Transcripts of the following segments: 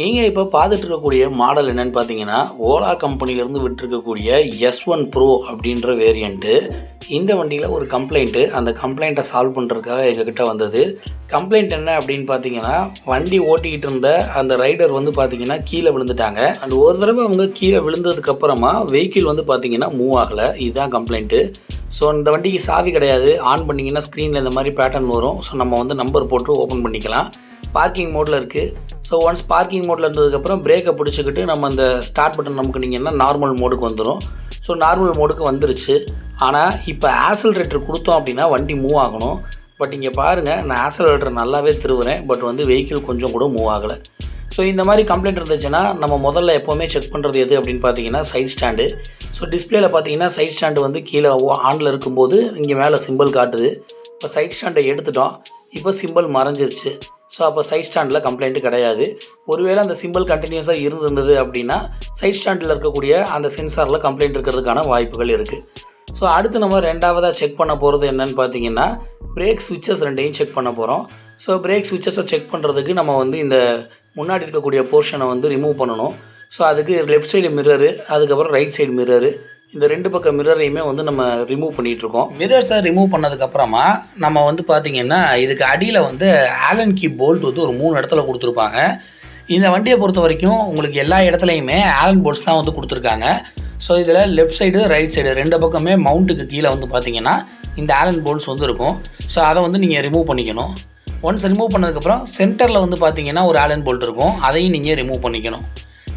நீங்கள் இப்போ பார்த்துட்டு இருக்கக்கூடிய மாடல் என்னன்னு பார்த்தீங்கன்னா ஓலா கம்பெனிலேருந்து விட்டுருக்கக்கூடிய எஸ் ஒன் ப்ரோ அப்படின்ற வேரியண்ட்டு இந்த வண்டியில் ஒரு கம்ப்ளைண்ட்டு அந்த கம்ப்ளைண்ட்டை சால்வ் பண்ணுறதுக்காக எங்ககிட்ட வந்தது. கம்ப்ளைண்ட் என்ன அப்படின்னு பார்த்தீங்கன்னா வண்டி ஓட்டிக்கிட்டு இருந்த அந்த ரைடர் வந்து பார்த்தீங்கன்னா கீழே விழுந்துட்டாங்க. அண்ட் ஒரு தடவை அவங்க கீழே விழுந்ததுக்கப்புறமா வெஹிக்கிள் வந்து பார்த்தீங்கன்னா மூவ் ஆகலை. இதுதான் கம்ப்ளைண்ட்டு ஸோ இந்த வண்டிக்கு சாவி கிடையாது. ஆன் பண்ணிங்கன்னா ஸ்க்ரீனில் இந்த மாதிரி பேட்டர்ன் வரும். ஸோ நம்ம வந்து நம்பர் போட்டு ஓப்பன் பண்ணிக்கலாம். பார்க்கிங் மோடில் இருக்குது ஸோ ஒன்ஸ் பார்க்கிங் மோடில் இருந்ததுக்கப்புறம் பிரேக்கை பிடிச்சிக்கிட்டு நம்ம அந்த ஸ்டார்ட் பட்டன் நமக்குனிங்கன்னா நார்மல் மோடுக்கு வந்துடும் ஸோ நார்மல் மோடுக்கு வந்துருச்சு. ஆனால் இப்போ ஆசல்ரேட்டர் கொடுத்தோம் அப்படின்னா வண்டி மூவ் ஆகணும். பட் இங்கே பாருங்கள் நான் ஆசல்ரேட்டர் நல்லாவே திருவுறேன். பட் வந்து வெஹிக்கிள் கொஞ்சம் கூட மூவ் ஆகலை. ஸோ இந்த மாதிரி கம்ப்ளைண்ட் இருந்துச்சுன்னா நம்ம முதல்ல எப்போவுமே செக் பண்ணுறது எது அப்படின்னு பார்த்தீங்கன்னா சைட் ஸ்டாண்டு ஸோ டிஸ்பிளேல பார்த்தீங்கன்னா சைட் ஸ்டாண்டு வந்து கீழே ஆனில் இருக்கும்போது இங்கே மேலே சிம்பிள் காட்டுது. இப்போ சைட் ஸ்டாண்டை எடுத்துட்டோம். இப்போ சிம்பிள் மறைஞ்சிருச்சு. ஸோ அப்போ சைட் ஸ்டாண்டில் கம்ப்ளைண்ட்டு கிடையாது. ஒருவேளை அந்த சிம்பிள் கண்டினியூஸாக இருந்திருந்தது அப்படின்னா சைட் ஸ்டாண்டில் இருக்கக்கூடிய அந்த சென்சாரில் கம்ப்ளைண்ட் இருக்கிறதுக்கான வாய்ப்புகள் இருக்குது ஸோ அடுத்து நம்ம ரெண்டாவதாக செக் பண்ண போகிறது என்னன்னு பார்த்தீங்கன்னா பிரேக் ஸ்விட்சஸ் ரெண்டையும் செக் பண்ண போகிறோம் ஸோ பிரேக் ஸ்விட்சஸை செக் பண்ணுறதுக்கு நம்ம வந்து இந்த முன்னாடி இருக்கக்கூடிய போர்ஷனை வந்து ரிமூவ் பண்ணணும். ஸோ அதுக்கு லெஃப்ட் சைடு மிரரு அதுக்கப்புறம் ரைட் சைடு மிரரு இந்த ரெண்டு பக்கம் மிரரையுமே வந்து நம்ம ரிமூவ் பண்ணிகிட்ருக்கோம் மிரர்ஸை ரிமூவ் பண்ணதுக்கப்புறமா நம்ம வந்து பார்த்திங்கன்னா இதுக்கு அடியில் வந்து ஆலன் கீ போல்ட் வந்து ஒரு மூணு இடத்துல கொடுத்துருப்பாங்க. இந்த வண்டியை பொறுத்த வரைக்கும் உங்களுக்கு எல்லா இடத்துலையுமே ஆலன் போல்ட்ஸ் தான் வந்து கொடுத்துருக்காங்க. ஸோ இதில் லெஃப்ட் சைடு ரைட் சைடு ரெண்டு பக்கமே மவுண்ட்டுக்கு கீழே வந்து பார்த்தீங்கன்னா இந்த ஆலன் போல்ட்ஸ் வந்து இருக்கும். ஸோ அதை வந்து நீங்கள் ரிமூவ் பண்ணிக்கணும். ஒன்ஸ் ரிமூவ் பண்ணதுக்கப்புறம் சென்டரில் வந்து பார்த்தீங்கன்னா ஒரு ஆலன் போல்ட் இருக்கும். அதையும் நீங்கள் ரிமூவ் பண்ணிக்கணும்.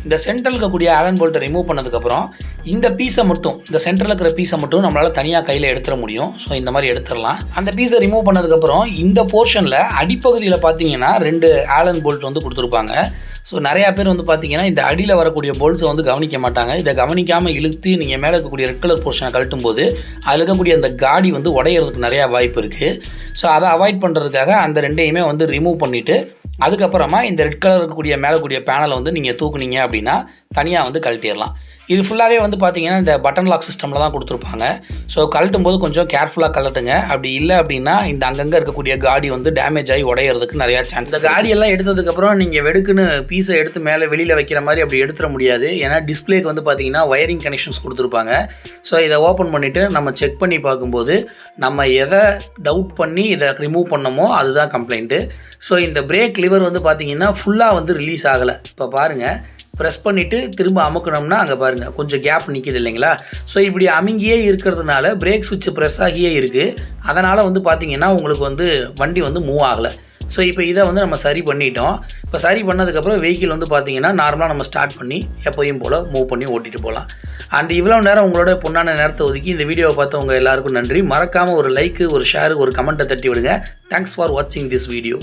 இந்த சென்ட்ரல் இருக்கக்கூடிய ஆலன் போல்ட்டை ரிமூவ் பண்ணதுக்கப்புறம் இந்த பீஸை மட்டும் இந்த சென்டரில் இருக்கிற பீஸை மட்டும் நம்மளால் தனியாக கையில் எடுத்துட முடியும். ஸோ இந்த மாதிரி எடுத்துடலாம். அந்த பீஸை ரிமூவ் பண்ணதுக்கப்புறம் இந்த போர்ஷனில் அடிப்பகுதியில் பார்த்தீங்கன்னா ரெண்டு ஆலன் போல்ட் வந்து கொடுத்துருப்பாங்க. ஸோ நிறையா பேர் வந்து பார்த்தீங்கன்னா இந்த அடியில் வரக்கூடிய போல்ட்ஸை வந்து கவனிக்க மாட்டாங்க. இதை கவனிக்காமல் இழுத்து நீங்கள் மேலே இருக்கக்கூடிய ரெட் கலர் போர்ஷனை கழட்டும் போது அதில் இருக்கக்கூடிய அந்த காடி வந்து உடையிறதுக்கு நிறையா வாய்ப்பு இருக்குது ஸோ அதை அவாய்ட் பண்ணுறதுக்காக அந்த ரெண்டையுமே வந்து ரிமூவ் பண்ணிவிட்டு அதுக்கப்புறமா இந்த ரெட் கலர் இருக்கக்கூடிய மேலே கூடிய பேனலை வந்து நீங்கள் தூக்குனீங்க அப்படின்னா தனியாக வந்து கழட்டிடலாம். இது ஃபுல்லாகவே வந்து பார்த்தீங்கன்னா இந்த பட்டன் லாக் சிஸ்டமில் தான் கொடுத்துருப்பாங்க. ஸோ கழட்டும் போது கொஞ்சம் கேர்ஃபுல்லாக கழட்டுங்க. அப்படி இல்லை அப்படின்னா இந்த அங்கங்கே இருக்கக்கூடிய காடி வந்து டேமேஜ் ஆகி உடையிறதுக்கு நிறையா சான்ஸ் இந்த காடியெல்லாம் எடுத்ததுக்கப்புறம் நீங்கள் வெடுக்குன்னு பீஸை எடுத்து மேலே வெளியில் வைக்கிற மாதிரி அப்படி எடுத்துட முடியாது. ஏன்னா டிஸ்பிளேக்கு வந்து பார்த்தீங்கன்னா ஒயரிங் கனெக்ஷன்ஸ் கொடுத்துருப்பாங்க. ஸோ இதை ஓப்பன் பண்ணிவிட்டு நம்ம செக் பண்ணி பார்க்கும்போது நம்ம எதை டவுட் பண்ணி இதை ரிமூவ் பண்ணமோ அதுதான் கம்ப்ளைண்ட்டு ஸோ இந்த பிரேக் லிவர் வந்து பார்த்தீங்கன்னா ஃபுல்லாக வந்து ரிலீஸ் ஆகலை. இப்போ பாருங்கள் ப்ரெஸ் பண்ணிவிட்டு திரும்ப அமுக்கணும்னா அங்கே பாருங்கள் கொஞ்சம் கேப் நிற்கிது இல்லைங்களா? ஸோ இப்படி அமுங்கியே இருக்கிறதுனால பிரேக் சுவிட்ச் ப்ரெஸ் ஆகியே இருக்குது அதனால் வந்து பார்த்திங்கன்னா உங்களுக்கு வந்து வண்டி வந்து மூவ் ஆகலை. ஸோ இப்போ இதை வந்து நம்ம சரி பண்ணிட்டோம். இப்போ சரி பண்ணதுக்கப்புறம் வெஹிக்கிள் வந்து பார்த்தீங்கன்னா நார்மலாக நம்ம ஸ்டார்ட் பண்ணி எப்போயும் போல் மூவ் பண்ணி ஓட்டிகிட்டு போகலாம். அண்ட் இவ்வளோ நேரம் உங்களோட பொண்ணான நேரத்தை ஒதுக்கி இந்த வீடியோவை பார்த்தவங்க எல்லாருக்கும் நன்றி. மறக்காமல் ஒரு லைக்கு ஒரு ஷேரு ஒரு கமெண்ட்டை தட்டி விடுங்க. தேங்க்ஸ் ஃபார் வாட்சிங் திஸ் வீடியோ